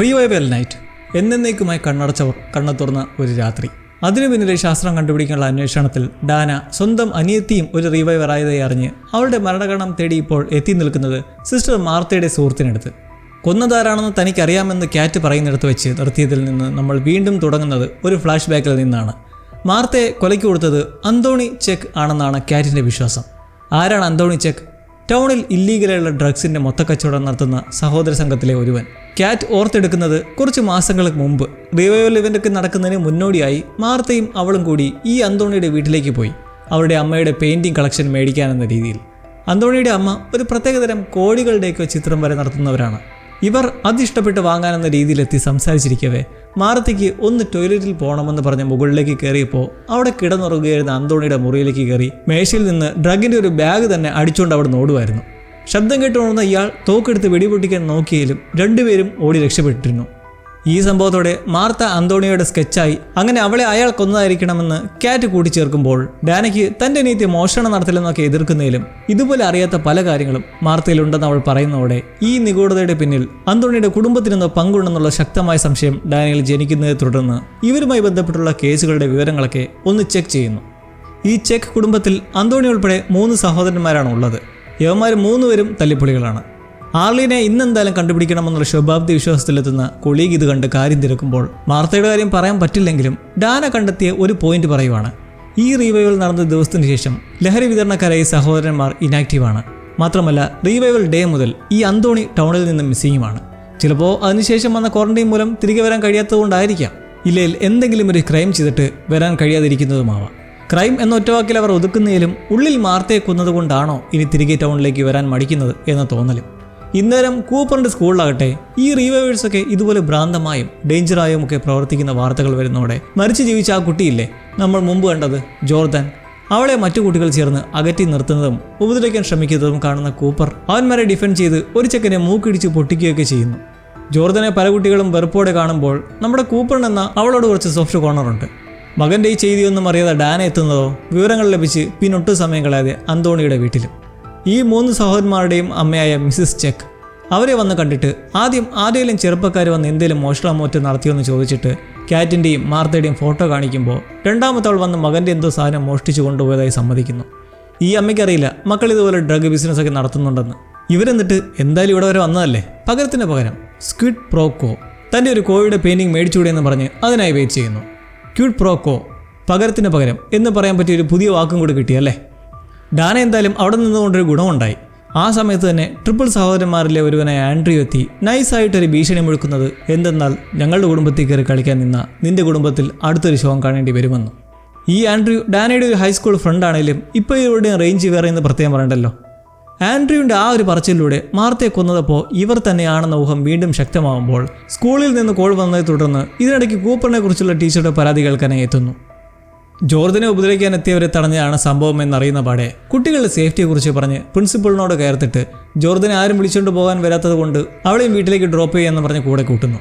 റീവൈവൽ night എന്നേക്കുമായി കണ്ണടച്ചവർ കണ്ണു തുറന്ന ഒരു രാത്രി. അതിനു പിന്നിലെ ശാസ്ത്രം കണ്ടുപിടിക്കാനുള്ള അന്വേഷണത്തിൽ ഡാന സ്വന്തം അനിയത്തിയും ഒരു റീവൈവർ ആയതായി അറിഞ്ഞ് അവളുടെ മരണകണം തേടി ഇപ്പോൾ എത്തി നിൽക്കുന്നത് സിസ്റ്റർ മാർത്തയുടെ സുഹൃത്തിനടുത്ത്. കൊന്നതാരാണെന്ന് തനിക്കറിയാമെന്ന് ക്യാറ്റ് പറയുന്നിടത്ത് വെച്ച് നിർത്തിയതിൽ നിന്ന് നമ്മൾ വീണ്ടും തുടങ്ങുന്നത് ഒരു ഫ്ലാഷ് ബാക്കിൽ നിന്നാണ്. മാർത്തയെ കൊലയ്ക്ക് കൊടുത്തത് അന്തോണി ചെക്ക് ആണെന്നാണ് ക്യാറ്റിന്റെ വിശ്വാസം. ആരാണ് അന്തോണി ചെക്ക്? ടൗണിൽ ഇല്ലീഗലായുള്ള ഡ്രഗ്സിന്റെ മൊത്തക്കച്ചവടം നടത്തുന്ന സഹോദര സംഘത്തിലെ ഒരുവൻ. ക്യാറ്റ് ഓർത്തെടുക്കുന്നത് കുറച്ച് മാസങ്ങൾക്ക് മുമ്പ്. റിവൈവൽ ഇവന്റൊക്കെ നടക്കുന്നതിന് മുന്നോടിയായി മാർത്തയും അവളും കൂടി ഈ അന്തോണിയുടെ വീട്ടിലേക്ക് പോയി. അവരുടെ അമ്മയുടെ പെയിന്റിംഗ് കളക്ഷൻ മേടിക്കാനെന്ന രീതിയിൽ. അന്തോണിയുടെ അമ്മ ഒരു പ്രത്യേകതരം കോടികളുടെയൊക്കെ ചിത്രം വരെ നടത്തുന്നവരാണ്. ഇവർ അതിഷ്ടപ്പെട്ട് വാങ്ങാനെന്ന രീതിയിലെത്തി സംസാരിച്ചിരിക്കവേ മാറത്തിക്ക് ഒന്ന് ടോയ്ലറ്റിൽ പോകണമെന്ന് പറഞ്ഞ് മുകളിലേക്ക് കയറിയപ്പോൾ അവിടെ കിടന്നുറങ്ങുകയായിരുന്ന അന്തോണിയുടെ മുറിയിലേക്ക് കയറി മേശയിൽ നിന്ന് ഡ്രഗിന്റെ ഒരു ബാഗ് തന്നെ അടിച്ചുകൊണ്ട് അവിടെ നോടുമായിരുന്നു ശബ്ദം കേട്ടുണർന്ന ഇയാൾ തോക്കെടുത്ത് വെടിപൊട്ടിക്കാൻ നോക്കിയാലും രണ്ടുപേരും ഓടി രക്ഷപ്പെട്ടിരുന്നു. ഈ സംഭവത്തോടെ മാർത്ത അന്തോണിയോയുടെ സ്കെച്ചായി അങ്ങനെ അവളെ അയാൾ കൊന്നതായിരിക്കണമെന്ന് ക്യാറ്റ് കൂട്ടിച്ചേർക്കുമ്പോൾ ഡാനയ്ക്ക് തന്റെ നീതി മോഷണം നടത്തില്ലെന്നൊക്കെ എതിർക്കുന്നതിലും ഇതുപോലെ അറിയാത്ത പല കാര്യങ്ങളും മാർത്തയിലുണ്ടെന്ന് അവൾ പറയുന്നതോടെ ഈ നിഗൂഢതയുടെ പിന്നിൽ അന്തോണിയുടെ കുടുംബത്തിനെന്നോ പങ്കുണ്ടെന്നുള്ള ശക്തമായ സംശയം ഡാനയിൽ ജനിക്കുന്നതിനെ തുടർന്ന് ഇവരുമായി ബന്ധപ്പെട്ടുള്ള കേസുകളുടെ വിവരങ്ങളൊക്കെ ഒന്ന് ചെക്ക് ചെയ്യുന്നു. ഈ ചെക്ക് കുടുംബത്തിൽ അന്തോണി ഉൾപ്പെടെ മൂന്ന് സഹോദരന്മാരാണ് ഉള്ളത് യവന്മാർ മൂന്നുപേരും തല്ലിപ്പൊളികളാണ്. ആർലിനെ ഇന്നെന്തായാലും കണ്ടുപിടിക്കണമെന്നുള്ള ശുഭാബ്ദി വിശ്വാസത്തിലെത്തുന്ന കൊളീഗ് ഇത് കണ്ട് കാര്യം തിരക്കുമ്പോൾ വാർത്തയുടെ കാര്യം പറയാൻ പറ്റില്ലെങ്കിലും ഡാന കണ്ടെത്തിയ ഒരു പോയിന്റ് പറയുവാണ്. ഈ റീവൈവൽ നടന്ന ദിവസത്തിന് ശേഷം ലഹരി വിതരണക്കാരായി സഹോദരന്മാർ ഇനാക്റ്റീവാണ് മാത്രമല്ല റീവൈവൽ ഡേ മുതൽ ഈ അന്തോണി ടൗണിൽ നിന്ന് മിസ്സിങ്ങുമാണ് ചിലപ്പോൾ അതിനുശേഷം വന്ന ക്വാറന്റൈൻ മൂലം തിരികെ വരാൻ കഴിയാത്തതുകൊണ്ടായിരിക്കാം. ഇല്ലെങ്കിൽ എന്തെങ്കിലും ഒരു ക്രൈം ചെയ്തിട്ട് വരാൻ കഴിയാതിരിക്കുന്നതുമാവാം. ക്രൈം എന്ന ഒറ്റവാക്കിൽ അവർ ഒതുക്കുന്നതിലും ഉള്ളിൽ മാർത്തയെ കൊന്നതുകൊണ്ടാണോ ഇനി തിരികെ ടൗണിലേക്ക് വരാൻ മടിക്കുന്നത് എന്ന തോന്നലും. ഇന്നേരം കൂപ്പറിന്റെ സ്കൂളിലാകട്ടെ ഈ റീവൈവേഴ്സ് ഒക്കെ ഇതുപോലെ ഭ്രാന്തമായും ഡേഞ്ചറായും ഒക്കെ പ്രവർത്തിക്കുന്ന വാർത്തകൾ വരുന്നതോടെ മരിച്ചു ജീവിച്ച ആ കുട്ടിയില്ലേ? നമ്മൾ മുമ്പ് കണ്ടത് ജോർദാൻ. അവളെ മറ്റു കുട്ടികൾ ചേർന്ന് അകറ്റി നിർത്തുന്നതും ഉപദ്രവിക്കാൻ ശ്രമിക്കുന്നതും കാണുന്ന കൂപ്പർ അവന്മാരെ ഡിഫെൻഡ് ചെയ്ത് ഒരു ചെക്കനെ മൂക്കിടിച്ച് പൊട്ടിക്കുകയൊക്കെ ചെയ്യുന്നു. ജോർദനെ പല കുട്ടികളും വെറുപ്പോടെ കാണുമ്പോൾ നമ്മുടെ കൂപ്പറിനെന്ന അവളോട് കുറച്ച് സോഫ്റ്റ് കോർണറുണ്ട്. മകന്റെ ഈ ചെയ്തിയൊന്നും അറിയാതെ ഡാന എത്തുന്നതോ വിവരങ്ങൾ ലഭിച്ച് പിന്നൊട്ടു സമയം കളയാതെ അന്തോണിയുടെ വീട്ടിലും. ഈ മൂന്ന് സഹോദരന്മാരുടെയും അമ്മയായ മിസ്സിസ് ചെക്ക് അവരെ വന്ന് കണ്ടിട്ട് ആദ്യം ആരെങ്കിലും ചെറുപ്പക്കാർ വന്ന് എന്തെങ്കിലും മോഷണമോറ്റ് നടത്തിയോന്ന് ചോദിച്ചിട്ട് ക്യാറ്റിന്റെയും മാർത്തയുടെയും ഫോട്ടോ കാണിക്കുമ്പോൾ രണ്ടാമത്തെ ആൾ വന്ന് മകന്റെ എന്തോ സാധനം മോഷ്ടിച്ചു കൊണ്ടുപോയതായി സമ്മതിക്കുന്നു. ഈ അമ്മയ്ക്കറിയില്ല മക്കൾ ഇതുപോലെ ഡ്രഗ് ബിസിനസ് ഒക്കെ നടത്തുന്നുണ്ടെന്ന്. ഇവരെന്നിട്ട് എന്തായാലും ഇവിടെ വരെ വന്നതല്ലേ? പകരത്തിന് പകരം സ്ക്വിഡ് പ്രോക്കോ തന്റെ ഒരു കോഴിയുടെ പെയിന്റിങ് മേടിച്ചുകൂടെ എന്ന് പറഞ്ഞ് അതിനായി വെയിറ്റ് ചെയ്യുന്നു. ക്യൂഡ് പ്രോക്കോ പകരത്തിന് പകരം എന്ന് പറയാൻ പറ്റിയ ഒരു പുതിയ വാക്കും കൂടി കിട്ടിയല്ലേ ഡാന എന്തായാലും അവിടെ നിന്നുകൊണ്ടൊരു ഗുണമുണ്ടായി. ആ സമയത്ത് തന്നെ ട്രിപ്പിൾ സഹോദരന്മാരിലെ ഒരുവനായ ആൻഡ്രിയോ എത്തി. നൈസായിട്ടൊരു ഭീഷണി മുഴുക്കുന്നത് എന്തെന്നാൽ ഞങ്ങളുടെ കുടുംബത്തിൽ കയറി കളിക്കാൻ നിന്ന നിന്റെ കുടുംബത്തിൽ അടുത്തൊരു ശോകം കാണേണ്ടി വരുമെന്നു. ഈ ആൻഡ്രിയു ഡാനയുടെ ഒരു ഹൈസ്കൂൾ ഫ്രണ്ട് ആണെങ്കിലും ഇപ്പോൾ ഇവരുടെയും റേഞ്ച് വേറെ എന്ന് പ്രത്യേകം പറയണ്ടല്ലോ? ആൻഡ്രിയുടെ ആ ഒരു പറച്ചിലൂടെ മാർത്തയെ കൊന്നതപ്പോൾ ഇവർ തന്നെയാണെന്ന ഊഹം വീണ്ടും ശക്തമാവുമ്പോൾ സ്കൂളിൽ നിന്ന് കോൾ വന്നതിനെ തുടർന്ന് ഇതിനിടയ്ക്ക് കൂപ്പറിനെ കുറിച്ചുള്ള ടീച്ചറുടെ പരാതി കേൾക്കാനായി എത്തുന്നു. ജോർജിനെ ഉപദ്രവിക്കാൻ എത്തിയവരെ തടഞ്ഞതാണ് സംഭവം എന്നറിയുന്ന പാടെ കുട്ടികളുടെ സേഫ്റ്റിയെക്കുറിച്ച് പറഞ്ഞ് പ്രിൻസിപ്പളിനോട് കയർത്തിട്ട് ജോർജിനെ ആരും വിളിച്ചുകൊണ്ട് പോകാൻ വരാത്തത് കൊണ്ട് അവളെയും വീട്ടിലേക്ക് ഡ്രോപ്പ് ചെയ്യാന്ന് പറഞ്ഞ് കൂടെ കൂട്ടുന്നു.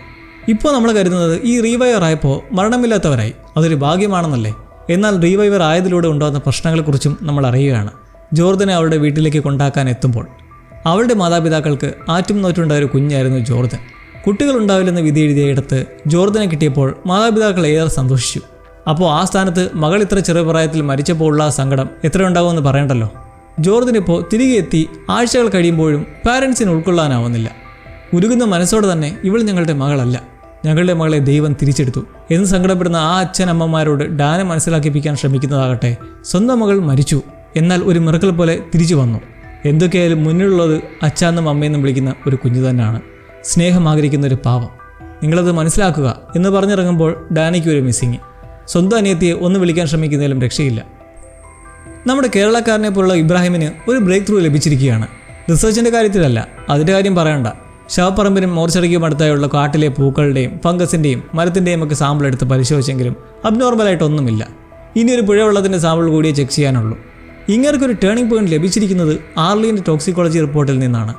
ഇപ്പോൾ നമ്മൾ കരുതുന്നത് ഈ റീവൈവർ ആയപ്പോൾ മരണമില്ലാത്തവരായി. അതൊരു ഭാഗ്യമാണെന്നല്ലേ? എന്നാൽ റീവൈവർ ആയതിലൂടെ ഉണ്ടാകുന്ന പ്രശ്നങ്ങളെക്കുറിച്ചും നമ്മൾ അറിയുകയാണ്. ജോർദനെ അവളുടെ വീട്ടിലേക്ക് കൊണ്ടാക്കാൻ എത്തുമ്പോൾ അവളുടെ മാതാപിതാക്കൾക്ക് ആറ്റും നോറ്റുണ്ടായ ഒരു കുഞ്ഞായിരുന്നു ജോർദൻ. കുട്ടികളുണ്ടാവില്ലെന്ന് വിധി എഴുതിയയിടത്ത് ജോർദനെ കിട്ടിയപ്പോൾ മാതാപിതാക്കൾ ഏറെ സന്തോഷിച്ചു. അപ്പോൾ ആ സ്ഥാനത്ത് മകൾ ഇത്ര ചെറുപ്രായത്തിൽ മരിച്ചപ്പോൾ ഉള്ള സങ്കടം എത്രയുണ്ടാകുമെന്ന് പറയണ്ടല്ലോ? ജോർദിനിപ്പോൾ തിരികെ എത്തി ആഴ്ചകൾ കഴിയുമ്പോഴും പാരൻസിന് ഉൾക്കൊള്ളാനാവുന്നില്ല. ഉരുകുന്ന മനസ്സോടെ തന്നെ ഇവൾ ഞങ്ങളുടെ മകളല്ല. ഞങ്ങളുടെ മകളെ ദൈവം തിരിച്ചെടുത്തു. എന്ന് സങ്കടപ്പെടുന്ന ആ അച്ഛനമ്മമാരോട് ഡാന മനസ്സിലാക്കിപ്പിക്കാൻ ശ്രമിക്കുന്നതാകട്ടെ സ്വന്തം മകൾ മരിച്ചു. എന്നാൽ ഒരു മിറക്കൽ പോലെ തിരിച്ചു വന്നു. എന്തൊക്കെയായാലും മുന്നിലുള്ളത് അച്ഛാന്നും അമ്മയെന്നും വിളിക്കുന്ന ഒരു കുഞ്ഞു തന്നെയാണ്. സ്നേഹം ആഗ്രഹിക്കുന്ന ഒരു പാവം. നിങ്ങളത് മനസ്സിലാക്കുക എന്ന് പറഞ്ഞിറങ്ങുമ്പോൾ ഡാനിക്ക് ഒരു മിസ്സിങ്. സ്വന്തം അനിയത്തിയെ ഒന്ന് വിളിക്കാൻ ശ്രമിക്കുന്നതിലും രക്ഷയില്ല. നമ്മുടെ കേരളക്കാരനെ പോലുള്ള ഇബ്രാഹിമിന് ഒരു ബ്രേക്ക് ത്രൂ ലഭിച്ചിരിക്കുകയാണ്. റിസർച്ചിന്റെ കാര്യത്തിലല്ല അതിന്റെ കാര്യം പറയണ്ട. ശവപ്പറമ്പിനും മോർച്ചറിക്കും അടുത്തായുള്ള കാട്ടിലെ പൂക്കളുടെയും ഫംഗസിന്റെയും മരത്തിന്റെയും ഒക്കെ സാമ്പിൾ എടുത്ത് പരിശോധിച്ചെങ്കിലും അബ്നോർമലായിട്ടൊന്നുമില്ല. ഇനിയൊരു പുഴവെള്ളത്തിന്റെ സാമ്പിൾ കൂടിയേ ചെക്ക് ചെയ്യാനുള്ളൂ. ഇങ്ങനൊരു ടേണിംഗ് പോയിന്റ് ലഭിച്ചിരിക്കുന്നത് ആർലിന്റെ ടോക്സിക്കോളജി റിപ്പോർട്ടിൽ നിന്നാണ്.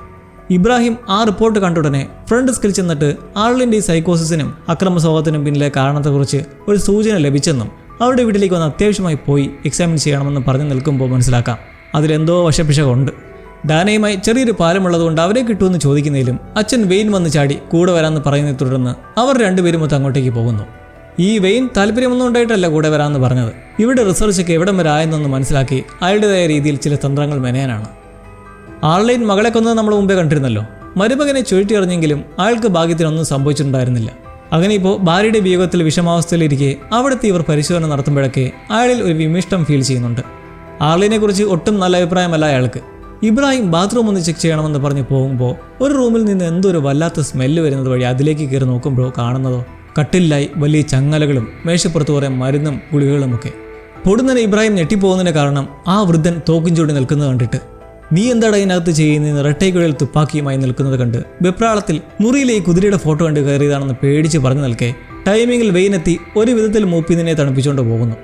ഇബ്രാഹിം ആ റിപ്പോർട്ട് കണ്ടുടനെ ഫ്രണ്ട് സ്കിൽ ചെന്നിട്ട് ആർലിന്റെ ഈ സൈക്കോസിസിനും അക്രമ സ്വഭാവത്തിനും പിന്നിലെ കാരണത്തെക്കുറിച്ച് ഒരു സൂചന ലഭിച്ചെന്നും അവരുടെ വീട്ടിലേക്ക് വന്ന് അത്യാവശ്യമായി പോയി എക്സാമിൻ ചെയ്യണമെന്ന് പറഞ്ഞു നിൽക്കുമ്പോൾ മനസ്സിലാക്കാം. അതിലെന്തോ വശപ്പിശകുണ്ട്. ഡാനയുമായി ചെറിയൊരു പാലമുള്ളതുകൊണ്ട് അവരെ കിട്ടുമെന്ന് ചോദിക്കുന്നതിലും അച്ഛൻ വെയിൻ വന്ന് ചാടി കൂടെ വരാമെന്ന് പറയുന്നതിനെ തുടർന്ന് അവർ രണ്ടുപേരും ഒത്ത് അങ്ങോട്ടേക്ക് പോകുന്നു. ഈ വെയിൻ താല്പര്യമൊന്നും ഉണ്ടായിട്ടല്ല കൂടെ വരാമെന്ന് പറഞ്ഞത്. ഇവിടെ റിസർച്ചൊക്കെ എവിടം വരെ ആയെന്നൊന്ന് മനസ്സിലാക്കി അയാളുടേതായ രീതിയിൽ ചില തന്ത്രങ്ങൾ മെനയാനാണ്. ആൺലൈൻ മകളെ കൊന്നത് നമ്മൾ മുമ്പേ കണ്ടിരുന്നല്ലോ. മരുമകനെ ചുഴറ്റിയറിഞ്ഞെങ്കിലും അയാൾക്ക് ഭാഗ്യത്തിനൊന്നും സംഭവിച്ചിട്ടുണ്ടായിരുന്നില്ല. അങ്ങനെ ഇപ്പോൾ ഭാര്യയുടെ വിയോഗത്തിൽ വിഷമാവസ്ഥയിലിരിക്കെ അവിടുത്തെ ഇവർ പരിശോധന നടത്തുമ്പോഴൊക്കെ അയാളിൽ ഒരു വിമിഷ്ടം ഫീൽ ചെയ്യുന്നുണ്ട്. ആളിനെ കുറിച്ച് ഒട്ടും നല്ല അഭിപ്രായമല്ല അയാൾക്ക്. ഇബ്രാഹിം ബാത്റൂം ഒന്ന് ചെക്ക് ചെയ്യണമെന്ന് പറഞ്ഞ് പോകുമ്പോൾ ഒരു റൂമിൽ നിന്ന് എന്തോ ഒരു വല്ലാത്ത സ്മെല്ല് വരുന്നത് വഴി അതിലേക്ക് കയറി നോക്കുമ്പോൾ കാണുന്നതോ? കട്ടിലായി വലിയ ചങ്ങലകളും മേശപ്പുറത്ത് കുറേ മരുന്നും ഗുളികകളുമൊക്കെ. പൊടുന്നനെ ഇബ്രാഹിം ഞെട്ടിപ്പോകുന്നതിന് കാരണം ആ വൃദ്ധൻ തോക്കും ചൂടി നിൽക്കുന്നത് കണ്ടിട്ട്. നീ എന്താണ് ഇതിനകത്ത് ചെയ്യുന്നതെന്ന് റെട്ടൈക്കുഴൽ തുപ്പാക്കിയുമായി നിൽക്കുന്നത് കണ്ട് വെപ്രാളത്തിൽ മുറിയിലെ ഈ കുതിരയുടെ ഫോട്ടോ കണ്ട് കയറിയതാണെന്ന് പേടിച്ച് പറഞ്ഞു നിൽക്കെ ടൈമിങ്ങിൽ വെയിനെത്തി ഒരു വിധത്തിൽ മൂപ്പിതിനെ തണുപ്പിച്ചുകൊണ്ട് പോകുന്നു.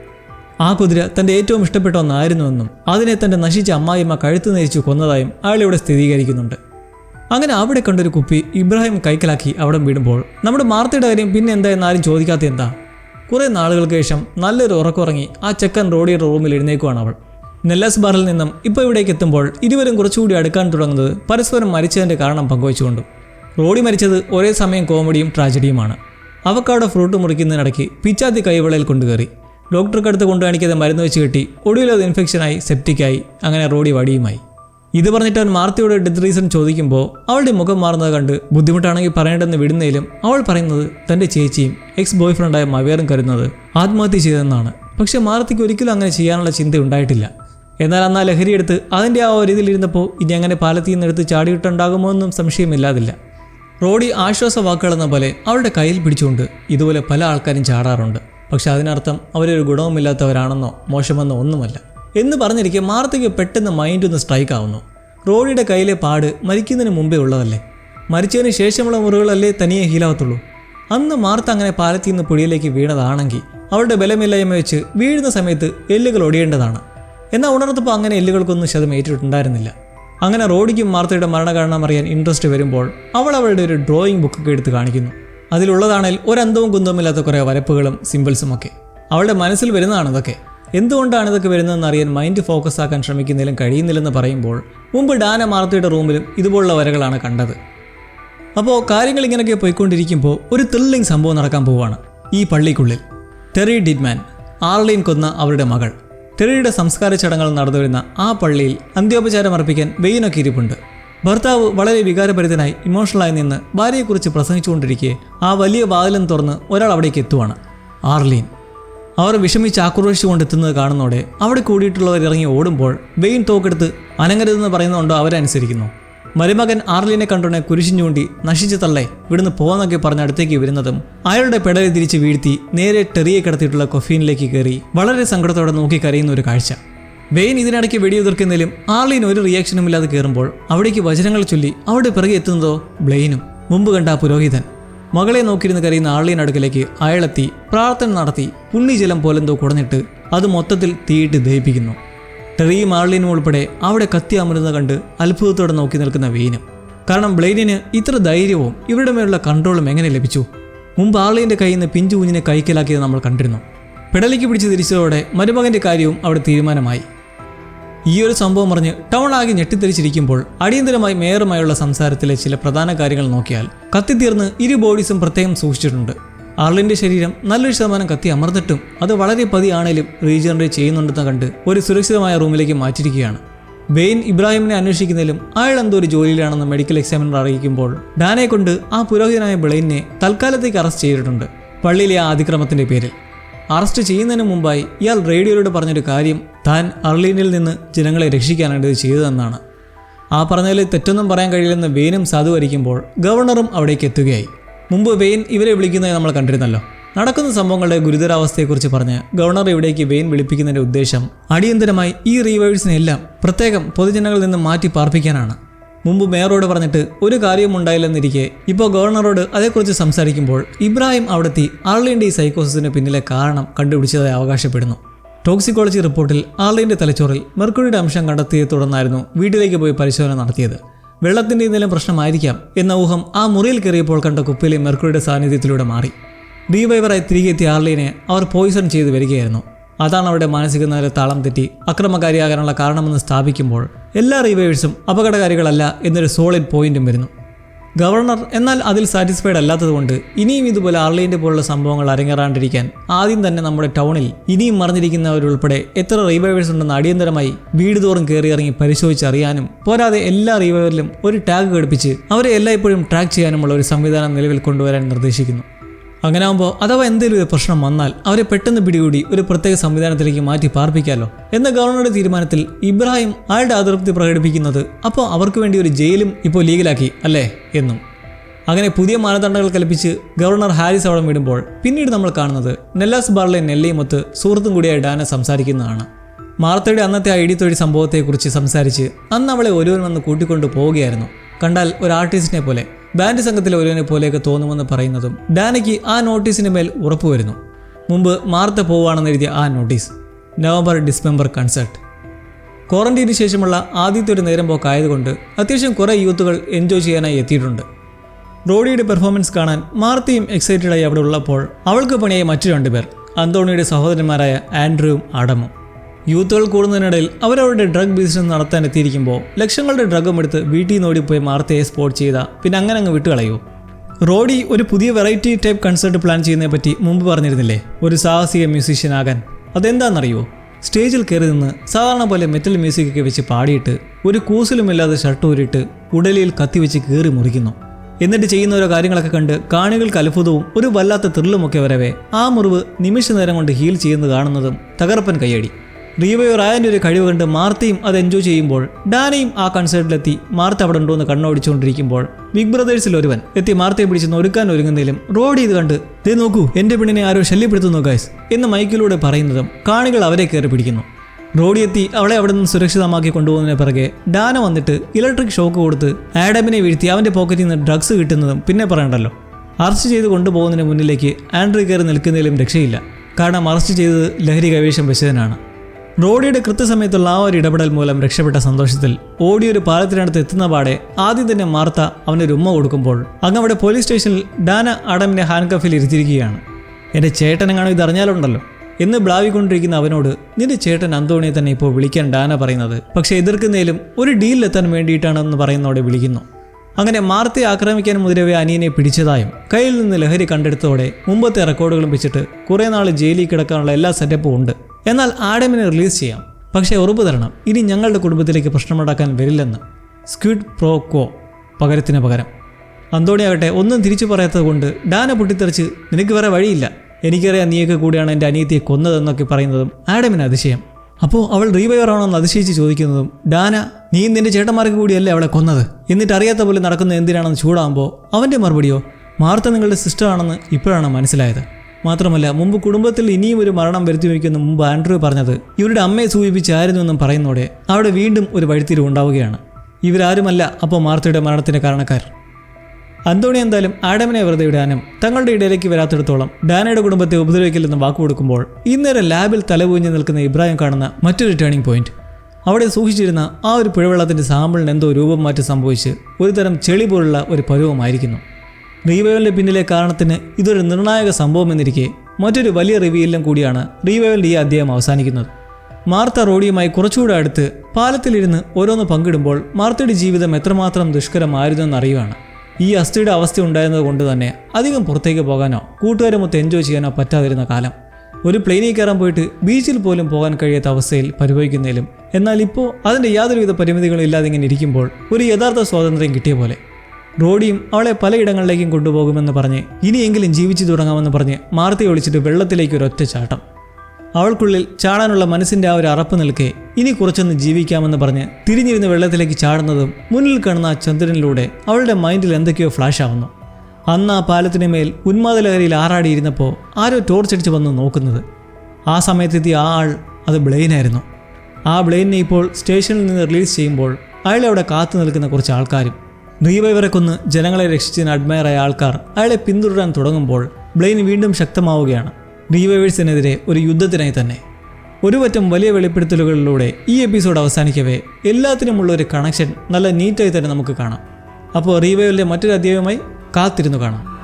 ആ കുതിര തന്റെ ഏറ്റവും ഇഷ്ടപ്പെട്ട ഒന്നായിരുന്നുവെന്നും അതിനെ തന്റെ നശിച്ച അമ്മായിമ്മ കഴുത്തു നേരിച്ചു കൊന്നതായും അയാൾ ഇവിടെ സ്ഥിരീകരിക്കുന്നുണ്ട്. അങ്ങനെ അവിടെ കണ്ടൊരു കുപ്പി ഇബ്രാഹിം കൈക്കലാക്കി അവിടെ വീടുമ്പോൾ നമ്മുടെ മാർത്തയുടെ കാര്യം പിന്നെ എന്താ എന്നാരും ചോദിക്കാത്ത എന്താ? കുറേ നാളുകൾക്ക് ശേഷം നല്ലൊരു ഉറക്കുറങ്ങി ആ ചെക്കൻ റോഡിയുടെ റൂമിൽ എഴുന്നേക്കുവാണ് അവൾ. നെല്ലസ് ബാറിൽ നിന്നും ഇപ്പോൾ ഇവിടേക്ക് എത്തുമ്പോൾ ഇരുവരും കുറച്ചുകൂടി അടുക്കാൻ തുടങ്ങുന്നത് പരസ്പരം മരിച്ചതിന്റെ കാരണം പങ്കുവച്ചുകൊണ്ടും. റോഡി മരിച്ചത് ഒരേ സമയം കോമഡിയും ട്രാജഡിയുമാണ്. അവക്കാടെ ഫ്രൂട്ട് മുറിക്കുന്നതിനിടയ്ക്ക് പിച്ചാത്തി കൈവളയിൽ കൊണ്ടുകയറി. ഡോക്ടർക്ക് അടുത്ത് കൊണ്ടുകാണിക്കാതെ മരുന്ന് വെച്ച് കെട്ടി ഒടുവിൽ ഇൻഫെക്ഷനായി സെപ്റ്റിക്കായി അങ്ങനെ റോഡി വടിയുമായി. ഇത് പറഞ്ഞിട്ട് അവൻ മാർത്തിയോട് ഡെത്ത് റീസൺ ചോദിക്കുമ്പോൾ അവളുടെ മുഖം മാറുന്നത് കണ്ട് ബുദ്ധിമുട്ടാണെങ്കിൽ പറയേണ്ടെന്ന് വിടുന്നതിലും അവൾ പറയുന്നത് തന്റെ ചേച്ചിയും എക്സ് ബോയ് ഫ്രണ്ടായ മവേറും കരുതുന്നത് ആത്മഹത്യ ചെയ്തെന്നാണ് പക്ഷെ മാർത്തിക്ക് ഒരിക്കലും അങ്ങനെ ചെയ്യാനുള്ള ചിന്ത ഉണ്ടായിട്ടില്ല. എന്നാൽ അന്ന് ആ ലഹരിയെടുത്ത് അതിന്റെ ആ ഒരു ഇതിലിരുന്നപ്പോൾ ഇനി അങ്ങനെ പാലത്തിൽ നിന്നെടുത്ത് ചാടിയിട്ടുണ്ടാകുമോ എന്നും സംശയമില്ലാതില്ല. റോഡി ആശ്വാസ വാക്കുകളെന്ന പോലെ അവളുടെ കയ്യിൽ പിടിച്ചുകൊണ്ട് ഇതുപോലെ പല ആൾക്കാരും ചാടാറുണ്ട്. പക്ഷെ അതിനർത്ഥം അവരൊരു ഗുണവുമില്ലാത്തവരാണെന്നോ മോശമെന്നോ ഒന്നുമല്ല. എന്ന് പറഞ്ഞിരിക്കെ മാർത്തയ്ക്ക് പെട്ടെന്ന് മൈൻഡ് ഒന്ന് സ്ട്രൈക്ക് ആവുന്നു. റോഡിയുടെ കയ്യിലെ പാട് മരിക്കുന്നതിന് മുമ്പേ ഉള്ളതല്ലേ? മരിച്ചതിന് ശേഷമുള്ള മുറികളല്ലേ തനിയെ ഹീലാവത്തുള്ളൂ. അന്ന് മാർത്ത അങ്ങനെ പാലത്തിൽ നിന്ന് പുഴയിലേക്ക് വീണതാണെങ്കിൽ അവളുടെ ബലമില്ലായ്മ വെച്ച് വീഴുന്ന സമയത്ത് എല്ലുകൾ ഒടിയേണ്ടതാണ്. എന്നാൽ ഉണർന്നപ്പോൾ അങ്ങനെ എല്ലുകൾക്കൊന്നും ശതം ഏറ്റിട്ടുണ്ടായിരുന്നില്ല. അങ്ങനെ റോഡിക്കും മാർത്തയുടെ മരണകാരണം അറിയാൻ ഇൻട്രസ്റ്റ് വരുമ്പോൾ അവൾ അവളുടെ ഒരു ഡ്രോയിങ് ബുക്കൊക്കെ എടുത്ത് കാണിക്കുന്നു. അതിലുള്ളതാണെങ്കിൽ ഒരന്തവും കുന്തവുമില്ലാത്ത കുറേ വരപ്പുകളും സിമ്പിൾസും ഒക്കെ. അവളുടെ മനസ്സിൽ വരുന്നതാണ് ഇതൊക്കെ എന്തുകൊണ്ടാണ് ഇതൊക്കെ വരുന്നതെന്ന് അറിയാൻ മൈൻഡ് ഫോക്കസ് ആക്കാൻ ശ്രമിക്കുന്നതിലും കഴിയുന്നില്ലെന്ന് പറയുമ്പോൾ മുമ്പ് ഡാന മാർത്തയുടെ റൂമിലും ഇതുപോലുള്ള വരകളാണ് കണ്ടത്. അപ്പോൾ കാര്യങ്ങൾ ഇങ്ങനെയൊക്കെ പോയിക്കൊണ്ടിരിക്കുമ്പോൾ ഒരു ത്രില്ലിംഗ് സംഭവം നടക്കാൻ പോവുകയാണ് ഈ പള്ളിക്കുള്ളിൽ. ടെറി ഡിഡ്മാൻ ആർലീൻ കൊന്ന അവരുടെ മകൾ. ടെറിയുടെ സംസ്കാര ചടങ്ങുകൾ നടന്നുവരുന്ന ആ പള്ളിയിൽ അന്ത്യോപചാരം അർപ്പിക്കാൻ വെയിനൊക്കെ ഇരിപ്പുണ്ട്. ഭർത്താവ് വളരെ വികാരഭരിതനായി ഇമോഷണലായി നിന്ന് ഭാര്യയെക്കുറിച്ച് പ്രസംഗിച്ചുകൊണ്ടിരിക്കെ ആ വലിയ വാതിലും തുറന്ന് ഒരാൾ അവിടേക്ക് എത്തുവാണ്. ആർലീൻ അവർ വിഷമിച്ച് ആക്രോശിച്ചുകൊണ്ട് എത്തുന്നത് കാണുന്നതോടെ അവിടെ കൂടിയിട്ടുള്ളവർ ഇറങ്ങി ഓടുമ്പോൾ വെയിൻ തോക്കെടുത്ത് അനങ്ങരുതെന്ന് പറയുന്നതുകൊണ്ടോ അവരനുസരിക്കുന്നു മരുമകൻ ആർലിനെ കണ്ടുടനെ കുരിശിഞ്ഞൂണ്ടി നശിച്ചു തള്ളേ ഇവിടുന്ന് പോന്നൊക്കെ പറഞ്ഞ് അടുത്തേക്ക് വരുന്നതും അയാളുടെ പെടലെ തിരിച്ച് വീഴ്ത്തി നേരെ ടെറിയെ കിടത്തിയിട്ടുള്ള കൊഫീനിലേക്ക് കയറി വളരെ സങ്കടത്തോടെ നോക്കി കരയുന്ന ഒരു കാഴ്ച. വെയിൻ ഇതിനിടയ്ക്ക് വെടിയുതിർക്കുന്നതിലും ആർലിൻ ഒരു റിയാക്ഷനും ഇല്ലാതെ കയറുമ്പോൾ അവിടേക്ക് വചനങ്ങൾ ചൊല്ലി അവിടെ പിറകെ എത്തുന്നതോ ബ്ലെയിനും. മുമ്പ് കണ്ട പുരോഹിതൻ മകളെ നോക്കിയിരുന്ന് കരയുന്ന ആളിനടുക്കിലേക്ക് അയാളെത്തി പ്രാർത്ഥന നടത്തി പുണ്യജലം പോലെന്തോ കുടഞ്ഞിട്ട് അത് മൊത്തത്തിൽ തീയിട്ട് ദഹിപ്പിക്കുന്നു. ടെറിയും ആളിനും ഉൾപ്പെടെ അവിടെ കത്തി അമരുന്നത് കണ്ട് അത്ഭുതത്തോടെ നോക്കി നിൽക്കുന്ന വെയിനും കാരണം ബ്ലെയിനിന് ഇത്ര ധൈര്യവും ഇവരുടെ മേലുള്ള കൺട്രോളും എങ്ങനെ ലഭിച്ചു? മുമ്പ് ആളിന്റെ കയ്യിൽ നിന്ന് പിഞ്ചു കുഞ്ഞിനെ കൈക്കലാക്കിയത് നമ്മൾ കണ്ടിരുന്നു. പെടലിക്ക് പിടിച്ച് തിരിച്ചതോടെ മരുമകന്റെ കാര്യവും അവിടെ തീരുമാനമായി. ഈ ഒരു സംഭവം പറഞ്ഞ് ടൗൺ ആകെ ഞെട്ടിത്തെറിച്ചിരിക്കുമ്പോൾ അടിയന്തരമായി മേയറുമായുള്ള സംസാരത്തിലെ ചില പ്രധാന കാര്യങ്ങൾ നോക്കിയാൽ കത്തിത്തീർന്ന് ഇരു ബോഡീസും പ്രത്യേകം സൂക്ഷിച്ചിട്ടുണ്ട്. ആർലിന്റെ ശരീരം നല്ലൊരു ശതമാനം കത്തി അമർന്നിട്ടും അത് വളരെ പതിയാണേലും റീജനറേറ്റ് ചെയ്യുന്നുണ്ടെന്ന് കണ്ട് ഒരു സുരക്ഷിതമായ റൂമിലേക്ക് മാറ്റിയിരിക്കുകയാണ്. വെയിൻ ഇബ്രാഹിമിനെ അന്വേഷിക്കുന്നതിലും അയാൾ എന്തോ ഒരു ജോലിയിലാണെന്ന് മെഡിക്കൽ എക്സാമിനർ അറിയിക്കുമ്പോൾ ഡാനയെ കൊണ്ട് ആ പുരോഹിതനായ ബ്ലെയിനെ തൽക്കാലത്തേക്ക് അറസ്റ്റ് ചെയ്തിട്ടുണ്ട്. പള്ളിയിലെ ആ അതിക്രമത്തിന്റെ പേരിൽ. അറസ്റ്റ് ചെയ്യുന്നതിന് മുമ്പായി ഇയാൾ റേഡിയോയിലൂടെ പറഞ്ഞൊരു കാര്യം താൻ അർലീനിൽ നിന്ന് ജനങ്ങളെ രക്ഷിക്കാനാണ് ഇത് ചെയ്തതെന്നാണ്. ആ പറഞ്ഞതിൽ തെറ്റൊന്നും പറയാൻ കഴിയില്ലെന്ന് വെയിനും സാധുവരിക്കുമ്പോൾ ഗവർണറും അവിടേക്ക് എത്തുകയായി. മുമ്പ് വെയിൻ ഇവരെ വിളിക്കുന്നത് നമ്മൾ കണ്ടിരുന്നല്ലോ. നടക്കുന്ന സംഭവങ്ങളുടെ ഗുരുതരാവസ്ഥയെക്കുറിച്ച് പറഞ്ഞ് ഗവർണർ ഇവിടേക്ക് വെയിൻ വിളിപ്പിക്കുന്നതിന്റെ ഉദ്ദേശം അടിയന്തരമായി ഈ റീവേഴ്സിനെല്ലാം പ്രത്യേകം പൊതുജനങ്ങളിൽ നിന്ന് മാറ്റി പാർപ്പിക്കാനാണ്. മുമ്പ് മേയറോട് പറഞ്ഞിട്ട് ഒരു കാര്യവും ഉണ്ടായില്ലെന്നിരിക്കെ ഇപ്പോൾ ഗവർണറോട് അതേക്കുറിച്ച് സംസാരിക്കുമ്പോൾ ഇബ്രാഹിം അവിടെത്തി ആർലിന്റെ ഈ സൈക്കോസിന് പിന്നിലെ കാരണം കണ്ടുപിടിച്ചതായി അവകാശപ്പെടുന്നു. ടോക്സിക്കോളജി റിപ്പോർട്ടിൽ ആർലിന്റെ തലച്ചോറിൽ മെർക്കുറിയുടെ അംശം കണ്ടെത്തിയെ തുടർന്നായിരുന്നു വീട്ടിലേക്ക് പോയി പരിശോധന നടത്തിയത്. വെള്ളത്തിന്റെ എന്തെങ്കിലും പ്രശ്നമായിരിക്കാം എന്ന ഊഹം ആ മുറിയിൽ കയറിയപ്പോൾ കണ്ട കുപ്പിയിലെ മെർക്കുറിയുടെ സാന്നിധ്യത്തിലൂടെ മാറി. റീവൈവറായി തിരികെ എത്തിയ ആർലിനെ അവർ പോയിസൺ ചെയ്ത് വരികയായിരുന്നു. അതാണ് അവരുടെ മാനസിക നില താളം തെറ്റി അക്രമകാരിയാകാനുള്ള കാരണമെന്ന് സ്ഥാപിക്കുമ്പോൾ എല്ലാ റീവൈവേഴ്സും അപകടകാരികളല്ല എന്നൊരു സോളിഡ് പോയിന്റും വരുന്നു. ഗവർണർ എന്നാൽ അതിൽ സാറ്റിസ്ഫൈഡ് അല്ലാത്തതുകൊണ്ട് ഇനിയും ഇതുപോലെ ആർലൈന്റെ പോലുള്ള സംഭവങ്ങൾ അരങ്ങേറാണ്ടിരിക്കാൻ ആദ്യം തന്നെ നമ്മുടെ ടൗണിൽ ഇനിയും മറിഞ്ഞിരിക്കുന്നവരുൾപ്പെടെ എത്ര റീവൈവേഴ്സ് ഉണ്ടെന്ന് അടിയന്തരമായി വീട് തോറും കയറി ഇറങ്ങി പരിശോധിച്ചറിയാനും പോരാതെ എല്ലാ റീവൈവറിലും ഒരു ടാഗ് ഘടിപ്പിച്ച് അവരെ എല്ലായ്പ്പോഴും ട്രാക്ക് ചെയ്യാനുമുള്ള ഒരു സംവിധാനം നിലവിൽ കൊണ്ടുവരാൻ നിർദ്ദേശിക്കുന്നു. അങ്ങനെ ആകുമ്പോൾ അഥവാ എന്തെങ്കിലും ഒരു പ്രശ്നം വന്നാൽ അവരെ പെട്ടെന്ന് പിടികൂടി ഒരു പ്രത്യേക സംവിധാനത്തിലേക്ക് മാറ്റി പാർപ്പിക്കാമല്ലോ എന്ന ഗവർണറുടെ തീരുമാനത്തിൽ ഇബ്രാഹിം അയാളുടെ അതൃപ്തി പ്രകടിപ്പിക്കുന്നത് അപ്പോൾ അവർക്ക് വേണ്ടി ഒരു ജയിലും ഇപ്പോൾ ലീഗലാക്കി അല്ലേ? എന്നും. അങ്ങനെ പുതിയ മാനദണ്ഡങ്ങൾ കൽപ്പിച്ച് ഗവർണർ ഹാരിസ് അവിടെ വിടുമ്പോൾ പിന്നീട് നമ്മൾ കാണുന്നത് നെല്ലാസ് ബാർലെ നെല്ലയുമൊത്ത് സുഹൃത്തും കൂടിയായി ഡാന സംസാരിക്കുന്നതാണ്. മാർത്തയുടെ അന്നത്തെ ഡി തൊഴിൽ സംഭവത്തെക്കുറിച്ച് സംസാരിച്ച് അന്ന് അവളെ ഒരുവൻ വന്ന് കൂട്ടിക്കൊണ്ട് പോവുകയായിരുന്നു. കണ്ടാൽ ഒരു ആർട്ടിസ്റ്റിനെ പോലെ ബാൻഡ് സംഘത്തിലെ ഒരുവനെ പോലെയൊക്കെ തോന്നുമെന്ന് പറയുന്നതും ഡാനയ്ക്ക് ആ നോട്ടീസിന് മേൽ ഉറപ്പുവരുന്നു മുമ്പ് മാർത്ത പോവുകയാണെന്ന് എഴുതിയ ആ നോട്ടീസ് നവംബർ ഡിസംബർ കൺസേർട്ട്. ക്വാറന്റീന് ശേഷമുള്ള ആദ്യത്തെ ഒരു നേരം പോക്കായതുകൊണ്ട് അത്യാവശ്യം കുറേ യൂത്തുകൾ എൻജോയ് ചെയ്യാനായി എത്തിയിട്ടുണ്ട്. റോഡിയുടെ പെർഫോമൻസ് കാണാൻ മാർത്തിയും എക്സൈറ്റഡായി അവിടെ ഉള്ളപ്പോൾ അവൾക്ക് പണിയായി മറ്റു രണ്ടുപേർ അന്തോണിയുടെ സഹോദരന്മാരായ ആൻഡ്രൂവും ആഡമും. യൂത്തുകൾ കൂടുന്നതിനിടയിൽ അവരവരുടെ ഡ്രഗ് ബിസിനസ് നടത്താൻ എത്തിയിരിക്കുമ്പോൾ ലക്ഷങ്ങളുടെ ഡ്രഗും എടുത്ത് വീട്ടിൽ നിന്ന് ഓടിപ്പോയി മാർത്തയെ സ്പോട്ട് ചെയ്ത പിന്നെ അങ്ങനെ അങ്ങ് വിട്ടുകളയൂ. റോഡി ഒരു പുതിയ വെറൈറ്റി ടൈപ്പ് കൺസേർട്ട് പ്ലാൻ ചെയ്യുന്നതിനെ പറ്റി മുമ്പ് പറഞ്ഞിരുന്നില്ലേ? ഒരു സാഹസിക മ്യൂസീഷ്യൻ ആകാൻ. അതെന്താണെന്നറിയോ? സ്റ്റേജിൽ കയറി നിന്ന് സാധാരണ പോലെ മെറ്റൽ മ്യൂസിക് ഒക്കെ വെച്ച് പാടിയിട്ട് ഒരു കൂസലുമില്ലാതെ ഷർട്ട് ഊരിയിട്ട് ഉടലിയിൽ കത്തിവെച്ച് കീറി മുറിക്കുന്നു. എന്നിട്ട് ചെയ്യുന്ന ഓരോ കാര്യങ്ങളൊക്കെ കണ്ട് കാണികൾക്ക് അത്ഭുതവും ഒരു വല്ലാത്ത ത്രില്ലുമൊക്കെ വരവേ ആ മുറിവ് നിമിഷ നേരം കൊണ്ട് ഹീൽ ചെയ്യുന്നത് കാണുന്നതും തകർപ്പൻ കയ്യടി. റീവയോ റായന്റെ ഒരു കഴിവ് കണ്ട് മാർത്തയും അത് എൻജോയ് ചെയ്യുമ്പോൾ ഡാനയും ആ കൺസേർട്ടിലെത്തി മാർത്ത അവിടെ ഉണ്ടോ എന്ന് കണ്ണോടിച്ചുകൊണ്ടിരിക്കുമ്പോൾ ബിഗ് ബ്രദേഴ്സിൽ ഒരുവൻ എത്തി മാർത്തയെ പിടിച്ച് ഒരുക്കാൻ ഒരുങ്ങുന്നതിലും റോഡ് ചെയ്ത് കണ്ട് ദേ നോക്കൂ എന്റെ പെണ്ണിനെ ആരോ ശല്യപ്പെടുത്തുന്നു ഗൈസ് എന്ന് മൈക്കിലൂടെ പറയുന്നതും കാണികൾ അവരെ കയറി പിടിക്കുന്നു. റോഡി എത്തി അവളെ അവിടെ നിന്ന് സുരക്ഷിതമാക്കി കൊണ്ടുപോകുന്നതിന് പിറകെ ഡാന വന്നിട്ട് ഇലക്ട്രിക് ഷോക്ക് കൊടുത്ത് ആഡമിനെ വീഴ്ത്തി അവന്റെ പോക്കറ്റിൽ നിന്ന് ഡ്രഗ്സ് കിട്ടുന്നതും പിന്നെ പറയണ്ടല്ലോ. അറസ്റ്റ് ചെയ്ത് കൊണ്ടുപോകുന്നതിന് മുന്നിലേക്ക് ആൻഡ്രി കയറി നിൽക്കുന്നതിലും രക്ഷയില്ല. കാരണം അറസ്റ്റ് ചെയ്തത് ലഹരി കൈവേശം വെച്ചതിനാണ്. റോഡിയുടെ കൃത്യസമയത്തുള്ള ആ ഒരു ഇടപെടൽ മൂലം രക്ഷപ്പെട്ട സന്തോഷത്തിൽ ഓടി ഒരു പാലത്തിനടുത്ത് എത്തുന്ന പാടെ ആദ്യം തന്നെ മാർത്ത അവനൊരു ഉമ്മ കൊടുക്കുമ്പോൾ അങ്ങവിടെ പോലീസ് സ്റ്റേഷനിൽ ഡാന ആഡമിനെ ഹാൻകഫിൽ ഇരുത്തിയിരിക്കുകയാണ് എന്റെ ചേട്ടനെങ്ങാണോ ഇത് അറിഞ്ഞാലുണ്ടല്ലോ എന്ന് ബ്ലാവിക്കൊണ്ടിരിക്കുന്ന അവനോട് നിന്റെ ചേട്ടൻ അന്തോണിയെ തന്നെ ഇപ്പോൾ വിളിക്കാൻ ഡാന പറയുന്നത്. പക്ഷെ എതിർക്കുന്നതിലും ഒരു ഡീലിലെത്താൻ വേണ്ടിയിട്ടാണെന്ന് പറയുന്നതോടെ വിളിക്കുന്നു. അങ്ങനെ മാർത്തെ ആക്രമിക്കാൻ മുതിരവേ അനിയനെ പിടിച്ചതായും കയ്യിൽ നിന്ന് ലഹരി കണ്ടെടുത്തതോടെ മുമ്പത്തെ റെക്കോർഡുകളും വെച്ചിട്ട് കുറേ നാൾ ജയിലിൽ കിടക്കാനുള്ള എല്ലാ സെറ്റപ്പും ഉണ്ട്. എന്നാൽ ആഡമിനെ റിലീസ് ചെയ്യാം. പക്ഷേ ഉറപ്പ് തരണം ഇനി ഞങ്ങളുടെ കുടുംബത്തിലേക്ക് പ്രശ്നമുണ്ടാക്കാൻ വരില്ലെന്ന് സ്ക്വിഡ് പ്രോ കോ പകരത്തിന് പകരം. അന്തോണിയാകട്ടെ ഒന്നും തിരിച്ചു പറയാത്തത് കൊണ്ട് ഡാന പൊട്ടിത്തെറിച്ച് നിനക്ക് വേറെ വഴിയില്ല. എനിക്കറിയാം നീയൊക്കെ കൂടിയാണ് എന്റെ അനിയത്തിയെ കൊന്നതെന്നൊക്കെ പറയുന്നതും ആഡമിന് അതിശയം. അപ്പോൾ അവൾ റീവൈവർ എന്ന് അതിശയിച്ച് ചോദിക്കുന്നതും ഡാന നീ നിന്റെ ചേട്ടന്മാർക്ക് കൂടിയല്ലേ അവളെ കൊന്നത്? എന്നിട്ട് അറിയാത്ത പോലെ നടക്കുന്ന എന്തിനാണെന്ന് ചൂടാകുമ്പോൾ അവന്റെ മറുപടിയോ മാർത്ത നിങ്ങളുടെ സിസ്റ്ററാണെന്ന് ഇപ്പോഴാണ് മനസ്സിലായത്. മാത്രമല്ല മുമ്പ് കുടുംബത്തിൽ ഇനിയും ഒരു മരണം വരുത്തി വയ്ക്കുന്ന മുമ്പ് ആൻഡ്രൂ പറഞ്ഞത് ഇവരുടെ അമ്മയെ സൂചിപ്പിച്ചായിരുന്നു എന്നും പറയുന്നതോടെ അവിടെ വീണ്ടും ഒരു വഴിത്തിരിവ് ഉണ്ടാവുകയാണ്. ഇവരാരുമല്ല അപ്പോൾ മാർത്തയുടെ മരണത്തിന് കാരണക്കാർ. അന്തോണി എന്തായാലും ആഡമിനെ വെറുതെ വിടാനും തങ്ങളുടെ ഇടയിലേക്ക് വരാത്തിടത്തോളം ഡാനയുടെ കുടുംബത്തെ ഉപദ്രവിക്കില്ലെന്ന് വാക്കു കൊടുക്കുമ്പോൾ ഇന്നേരം ലാബിൽ തലപൂഞ്ഞ് നിൽക്കുന്ന ഇബ്രാഹിം കാണുന്ന മറ്റൊരു ടേണിംഗ് പോയിന്റ് അവിടെ സൂക്ഷിച്ചിരുന്ന ആ ഒരു പുഴവെള്ളത്തിന്റെ സാമ്പിളിന് എന്തോ രൂപം മാറ്റം സംഭവിച്ച് ഒരുതരം ചെളി പോലുള്ള ഒരു പരുവമായിരിക്കുന്നു. റീവൈവലിന്റെ പിന്നിലെ കാരണത്തിന് ഇതൊരു നിർണായക സംഭവം എന്നിരിക്കെ മറ്റൊരു വലിയ റിവ്യൂയിലും കൂടിയാണ് റീവൈവലിന്റെ ഈ അധ്യായം അവസാനിക്കുന്നത്. മാർത്ത റോഡിയുമായി കുറച്ചുകൂടെ അടുത്ത് പാലത്തിലിരുന്ന് ഓരോന്ന് പങ്കിടുമ്പോൾ മാർത്തയുടെ ജീവിതം എത്രമാത്രം ദുഷ്കരമായിരുന്നു എന്നറിയുവാണ് ഈ അസ്ഥിയുടെ അവസ്ഥ ഉണ്ടായിരുന്നത് കൊണ്ട് തന്നെ അധികം പുറത്തേക്ക് പോകാനോ കൂട്ടുകാരുമൊത്ത് എൻജോയ് ചെയ്യാനോ പറ്റാതിരുന്ന കാലം. ഒരു പ്ലെയിനിൽ കയറാൻ പോയിട്ട് ബീച്ചിൽ പോലും പോകാൻ കഴിയാത്ത അവസ്ഥയിൽ പരിഭവിക്കുന്നതിലും എന്നാൽ ഇപ്പോൾ അതിന്റെ യാതൊരുവിധ പരിമിതികളും ഇല്ലാതെ ഇങ്ങനെ ഇരിക്കുമ്പോൾ ഒരു യഥാർത്ഥ സ്വാതന്ത്ര്യം കിട്ടിയ പോലെ. റോഡിയും അവളെ പലയിടങ്ങളിലേക്കും കൊണ്ടുപോകുമെന്ന് പറഞ്ഞ് ഇനിയെങ്കിലും ജീവിച്ചു തുടങ്ങാമെന്ന് പറഞ്ഞ് മാർത്തി ഒളിച്ചിട്ട് വെള്ളത്തിലേക്ക് ഒരൊറ്റ ചാട്ടം. അവൾക്കുള്ളിൽ ചാടാനുള്ള മനസ്സിന്റെ ആ ഒരു അറപ്പ് നിൽക്കെ ഇനി കുറച്ചൊന്ന് ജീവിക്കാമെന്ന് പറഞ്ഞ് തിരിഞ്ഞിരുന്ന് വെള്ളത്തിലേക്ക് ചാടുന്നതും മുന്നിൽ കാണുന്ന ആ ചന്ദ്രനിലൂടെ അവളുടെ മൈൻഡിൽ എന്തൊക്കെയോ ഫ്ലാഷ് ആവുന്നു. അന്ന് ആ പാലത്തിന് മേൽ ഉന്മാദലഹരിയിൽ ആറാടിയിരുന്നപ്പോൾ ആരോ ടോർച്ചടിച്ച് വന്ന് നോക്കുന്നത്. ആ സമയത്തെത്തിയ ആ ആൾ അത് ബ്ലെയിനായിരുന്നു ആ ബ്ലെയിനെ ഇപ്പോൾ സ്റ്റേഷനിൽ നിന്ന് റിലീസ് ചെയ്യുമ്പോൾ അയാളെ അവിടെ കാത്തു നിൽക്കുന്ന കുറച്ച് ആൾക്കാരും റീവൈവറെ കൊന്ന് ജനങ്ങളെ രക്ഷിച്ചതിന് അഡ്മയറായ ആൾക്കാർ അയാളെ പിന്തുടരാൻ തുടങ്ങുമ്പോൾ ബ്ലെയിൻ വീണ്ടും ശക്തമാവുകയാണ്. റീവൈവേഴ്സിനെതിരെ ഒരു യുദ്ധത്തിനായി തന്നെ. ഒരു പറ്റം വലിയ വെളിപ്പെടുത്തലുകളിലൂടെ ഈ എപ്പിസോഡ് അവസാനിക്കവേ. എല്ലാത്തിനുമുള്ള ഒരു കണക്ഷൻ നല്ല നീറ്റായി തന്നെ നമുക്ക് കാണാം. അപ്പോൾ റീവൈവലിന്റെ മറ്റൊരു അധ്യായവുമായി കാത്തിരുന്നു കാണാം.